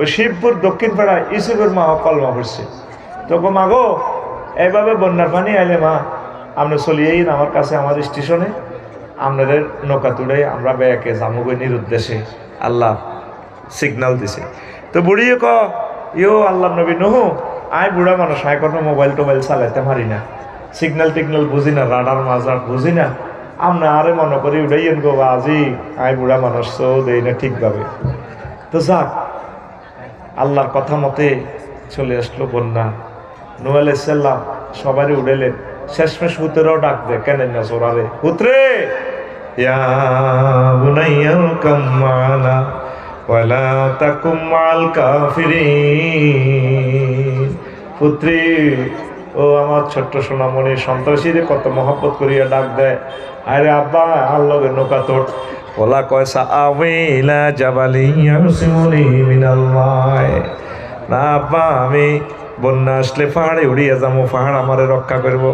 ওই শিবপুর দক্ষিণ পাড়ায় ইসুফের মা কলমা পড়ছে। তো গো মা গো এইভাবে বন্যার পানি আইলে মা আপনি চলিয়েই আমার কাছে আমার স্টেশনে। আপনাদের নৌকা তুলে আমরা বেয়াকে জামুগৈ নিরুদ্দেশে আল্লাহ সিগনাল দিছে। তো বুড়িয়ে ক ইও আল্লাহ নবী নহু আয় বুড়া মানুষ আয় কোনো মোবাইল টোবাইল চালাইতে পারি না। সিগন্যাল টিগনাল বুঝি না রাডার মাজার বুঝি না। আমরা আরে মনে করি উড়াইয়েন গো আজি আয় বুড়া মানুষ তো দেই না ঠিকভাবে। তো যাক আল্লাহর কথা মতে চলে আসলো বন্যা। নোয়াল আলাইসাল্লাম সবারই উড়েলেন শেষমেশ হুতেরাও ডাক দেয় কেন না সোরারে হুতরে! পুত্রী ও আমার ছোট্ট সোনামণি সন্ত্রাসীরে কত মহব্বত করিয়া ডাক দেয়। আরে আব্বা আল্লাহ নৌকা তোর। ওলা কয়সা আমিলা জাবালিয়া মিনাল মায় না আব্বা, আমি বন্যা আসলে পাহাড়ে উড়িয়ে যাব পাহাড় আমারে রক্ষা করব।